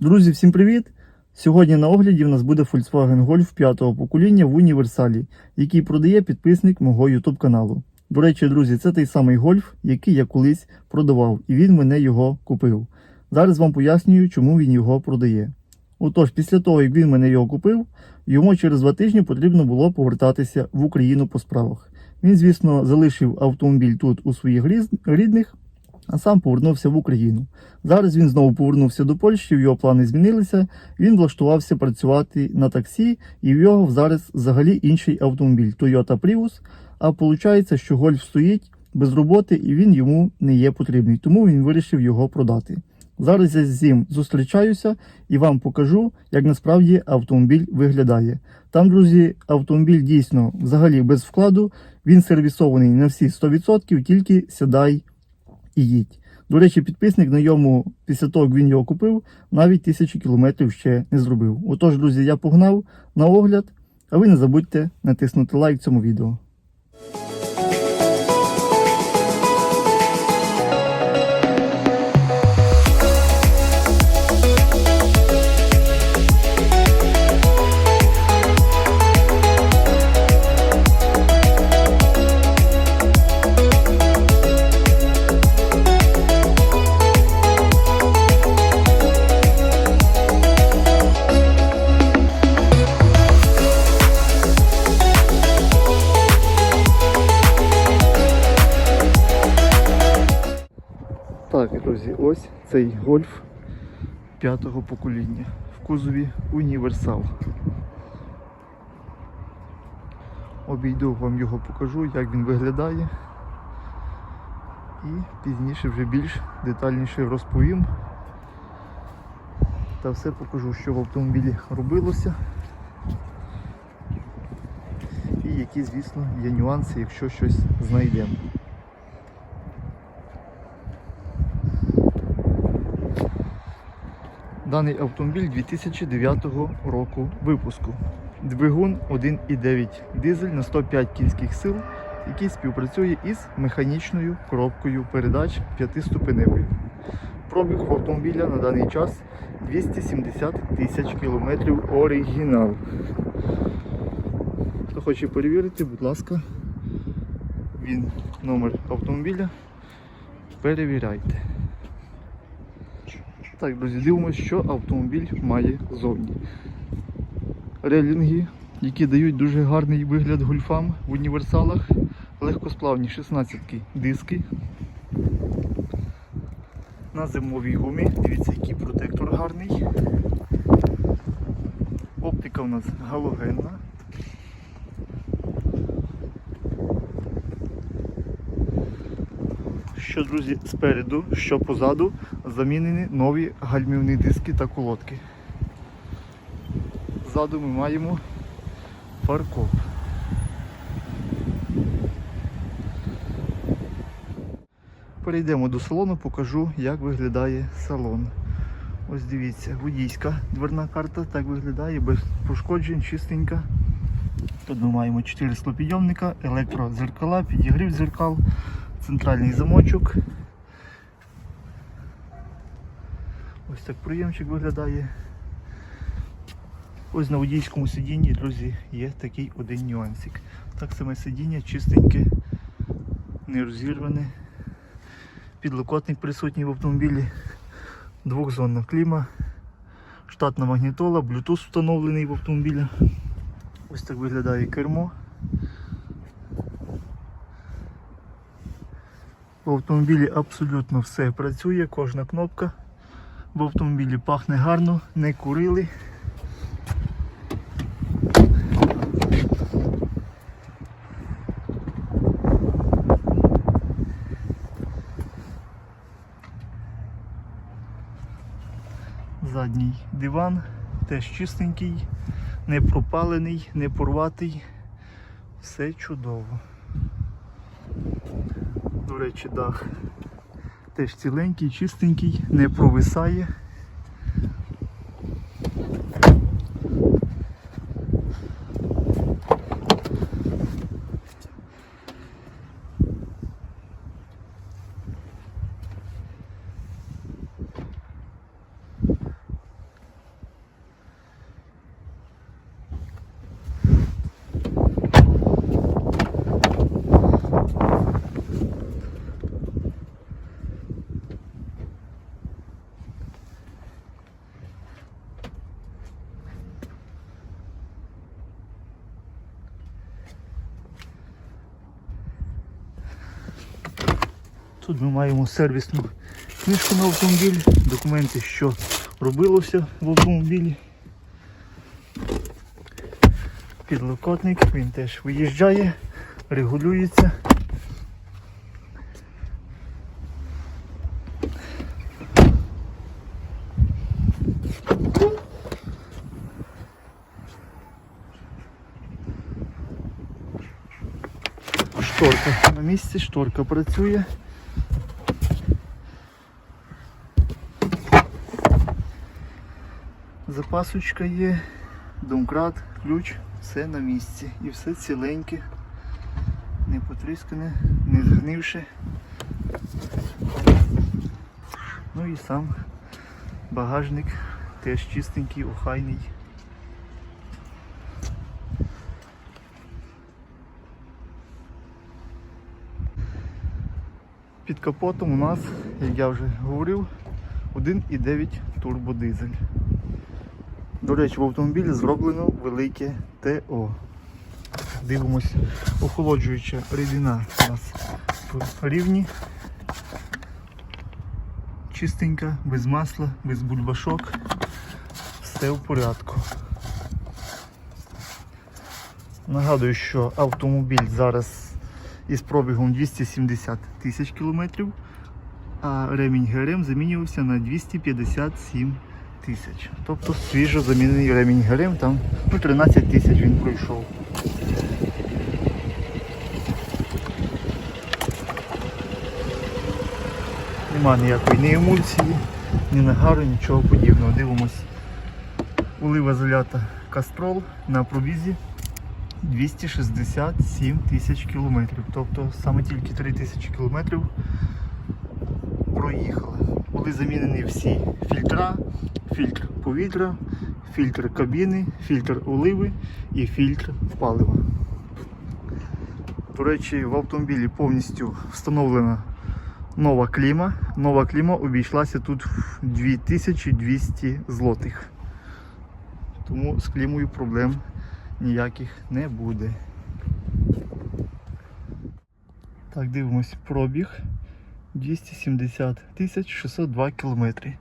Друзі, всім привіт! Сьогодні на огляді в нас буде Volkswagen Golf 5 покоління в універсалі, який продає підписник мого YouTube каналу. До речі, друзі, це той самий Golf, який я колись продавав, і він мене його купив. Зараз вам пояснюю, чому він його продає. Отож, після того, як він мене його купив, йому через два тижні потрібно було повертатися в Україну по справах. Він, звісно, залишив автомобіль тут у своїх рідних, а сам повернувся в Україну. Зараз він знову повернувся до Польщі, його плани змінилися. Він влаштувався працювати на таксі, і в його зараз взагалі інший автомобіль Toyota Prius. А виходить, що Гольф стоїть без роботи і він йому не є потрібний, тому він вирішив його продати. Зараз я з ним зустрічаюся і вам покажу, як насправді автомобіль виглядає. Там, друзі, автомобіль дійсно взагалі без вкладу. Він сервісований на всі 100%, тільки сідай і їдь. До речі, підписник на йому після того, як він його купив, навіть тисячу кілометрів ще не зробив. Отож, друзі, я погнав на огляд, а ви не забудьте натиснути лайк цьому відео. Цей гольф п'ятого покоління в кузові універсал. Обійду вам його покажу, як він виглядає. І пізніше вже більш детальніше розповім. Та все покажу, що в автомобілі робилося. І які, звісно, є нюанси, якщо щось знайдемо. Даний автомобіль 2009 року випуску. Двигун 1,9 дизель на 105 кінських сил, який співпрацює із механічною коробкою передач 5-ступеневою. Пробіг автомобіля на даний час 270 тисяч кілометрів оригінал. Хто хоче перевірити, будь ласка, він номер автомобіля. Перевіряйте. Так, друзі, дивимося, що автомобіль має зовні. Релінги, які дають дуже гарний вигляд гольфам в універсалах. Легкосплавні 16 диски. На зимовій гумі. Дивіться, який протектор гарний. Оптика у нас галогенна. Що, друзі, спереду, що позаду, замінені нові гальмівні диски та колодки. Ззаду ми маємо фаркоп. Перейдемо до салону, покажу, як виглядає салон. Ось дивіться, водійська дверна карта так виглядає, без пошкоджень, чистенька. Тут ми маємо 4 склопідйомника, електродзеркала, підігрів дзеркал, центральний замочок. Ось так приємчик виглядає. Ось на водійському сидінні, друзі, є такий один нюансик. Так саме сидіння чистеньке, не розірване. Підлокотник присутній в автомобілі, двохзонна кліма, штатна магнітола, Bluetooth встановлений в автомобілі. Ось так виглядає кермо. В автомобілі абсолютно все працює, кожна кнопка. В автомобілі пахне гарно, не курили. Задній диван теж чистенький, не пропалений, не порватий. Все чудово. До речі, дах теж ціленький, чистенький, не провисає. Тут ми маємо сервісну книжку на автомобіль, документи, що робилося в автомобілі. Підлокотник, він теж виїжджає, регулюється. Шторка на місці, шторка працює. Запасочка є, домкрат, ключ, все на місці. І все ціленьке, не потріскане, не згнивше. Ну і сам багажник теж чистенький, охайний. Під капотом у нас, як я вже говорив, 1,9 турбодизель. До речі, в автомобілі зроблено велике ТО. Дивимось, охолоджуюча рідина у нас по рівні. Чистенька, без масла, без бульбашок. Все в порядку. Нагадую, що автомобіль зараз із пробігом 270 тисяч кілометрів, а ремінь ГРМ замінювався на 257 тисяч. Тобто свіжо замінений ремінь ГРМ, там ну, 13 тисяч він пройшов. Нема ніякої ні емульсії, ні нагару, нічого подібного. Дивимось. Улива залята кастрол на пробізі 267 тисяч кілометрів. Тобто саме тільки 3 тисячі кілометрів проїхали. Були замінені всі фільтра, фільтр повітря, фільтр кабіни, фільтр оливи і фільтр палива. До речі, в автомобілі повністю встановлена нова кліма. Нова кліма обійшлася тут в 2200 злотих. Тому з клімою проблем ніяких не буде. Так, дивимось пробіг 270 602 кілометри.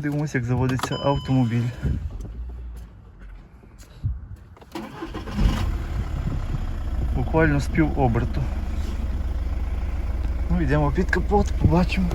Дивимося, як заводиться автомобіль. Буквально з пів оберту. Ну, йдемо під капот, побачимо.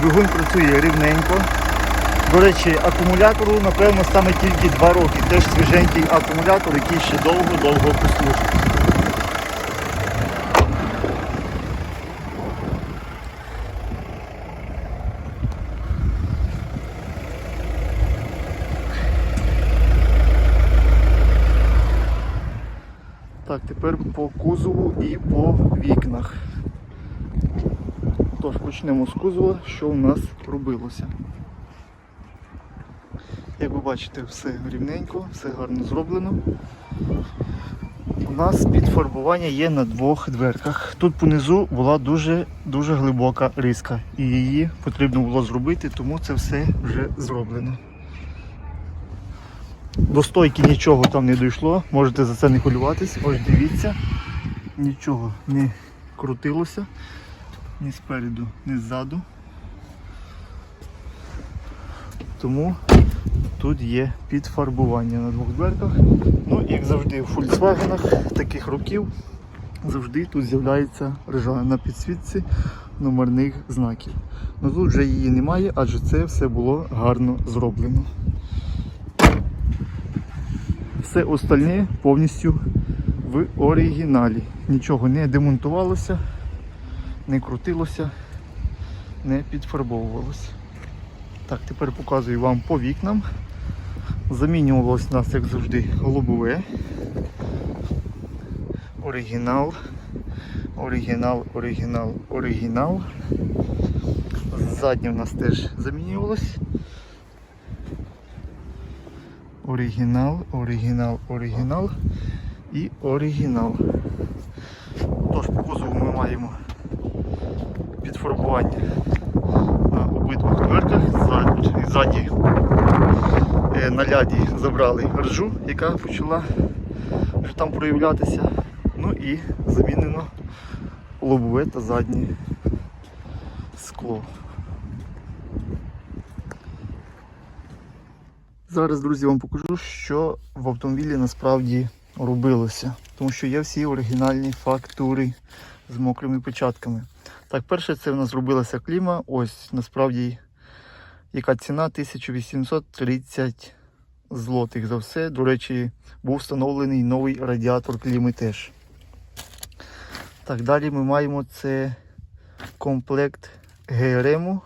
Двигун працює рівненько. До речі, акумулятору, напевно, саме тільки 2 роки. Теж свіженький акумулятор, який ще довго-довго послужить. Так, тепер по кузову і по вікнах. Тож почнемо з кузова, що у нас робилося. Як ви бачите, все рівненько, все гарно зроблено. У нас підфарбування є на двох дверках. Тут понизу була дуже дуже глибока риска і її потрібно було зробити, тому це все вже зроблено. До стойки нічого там не дійшло, можете за це не хвилюватись. Ось дивіться, нічого не крутилося ні спереду, ні ззаду. Тому тут є підфарбування на двох дверках. Ну, як завжди в Volkswagen таких років завжди тут з'являється ржа на підсвітці номерних знаків. Ну тут вже її немає, адже це все було гарно зроблено. Все остальне повністю в оригіналі. Нічого не демонтувалося не крутилося, не підфарбовувалося. Так, тепер показую вам по вікнам. Замінювалось у нас, як завжди, голубове. Оригінал. Оригінал, оригінал, оригінал. Заднє у нас теж замінювалось. оригінал, оригінал, оригінал і оригінал. Тож по кузову ми маємо підфарбування на обидвох дверках. Ззаді, ззаді е, на ляді забрали ржу, яка почала вже там проявлятися. Ну і замінено лобове та заднє скло. Зараз, друзі, вам покажу, що в автомобілі насправді робилося. Тому що є всі оригінальні фактури з мокрими печатками. Так, перше, це в нас зробилася кліма. Ось насправді яка ціна 1830 злотих за все. До речі, був встановлений новий радіатор кліми теж. Так, далі ми маємо це комплект ГРМу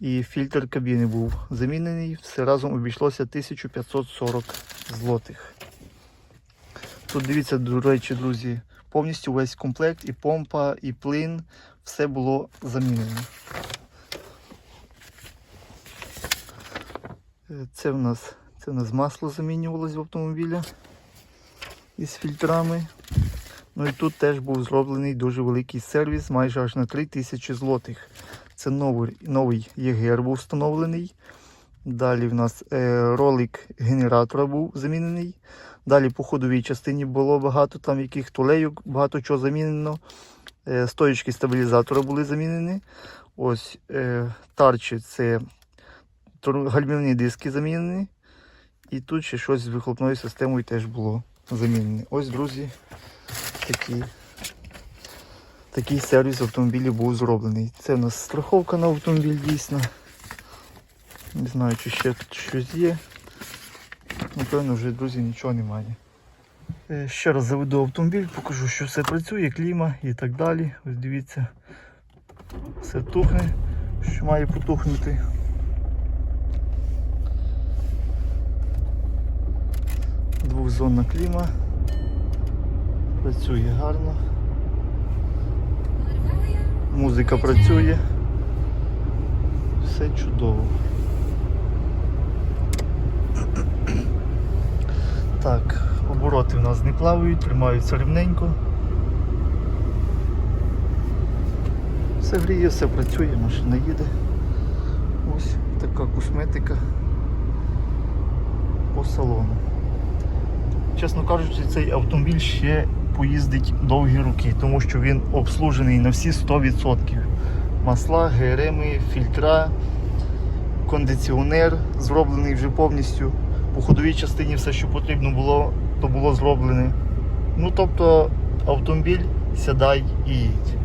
і фільтр кабіни був замінений. Все разом обійшлося 1540 злотих. Тут дивіться, до речі, друзі, повністю весь комплект, і помпа, і плин, все було замінено. Е, Це в нас, це в нас масло замінювалось в автомобілі із фільтрами. Ну і тут теж був зроблений дуже великий сервіс, майже аж на 3000 злотих. Це новий, новий ЄГР був встановлений. Далі в нас е, ролик генератора був замінений. Далі по ходовій частині було багато там яких тулейок, багато чого замінено. Е, стоїчки стабілізатора були замінені. Ось е, тарчі це гальмівні диски замінені. І тут ще щось з вихлопною системою теж було замінене. Ось, друзі, такі, такий сервіс автомобілі був зроблений. Це в нас страховка на автомобіль дійсно. Не знаю, чи ще тут щось є. Напевно, вже, друзі, нічого немає. Е, Ще раз заведу автомобіль, покажу, що все працює, кліма і так далі. Ось дивіться, все тухне, що має потухнути. Двохзонна кліма. Працює гарно. Музика працює. Все чудово. Так, обороти в нас не плавають, тримаються рівненько. Все гріє, все працює, машина їде. Ось така косметика по салону. Чесно кажучи, цей автомобіль ще поїздить довгі роки, тому що він обслужений на всі 100%. Масла, ГРМи, фільтра, кондиціонер зроблений вже повністю. По ходовій частині все, що потрібно було, то було зроблене. Ну тобто автомобіль сядай і їдь.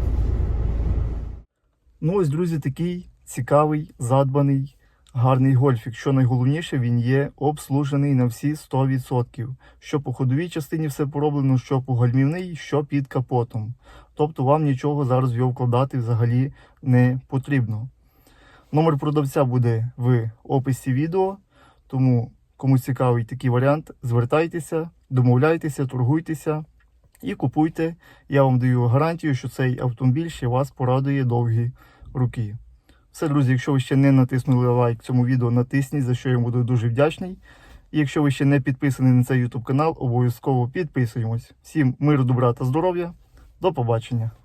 Ну ось, друзі, такий цікавий, задбаний, гарний гольфік. Що найголовніше, він є обслужений на всі 100%. Що по ходовій частині все пороблено, що по гальмівній, що під капотом. Тобто вам нічого зараз його вкладати взагалі не потрібно. Номер продавця буде в описі відео, тому кому цікавий такий варіант, звертайтеся, домовляйтеся, торгуйтеся і купуйте. Я вам даю гарантію, що цей автомобіль ще вас порадує довгі роки. Все, друзі, якщо ви ще не натиснули лайк цьому відео, натисніть, за що я буду дуже вдячний. І якщо ви ще не підписані на цей YouTube канал, обов'язково підписуємось. Всім миру, добра та здоров'я. До побачення!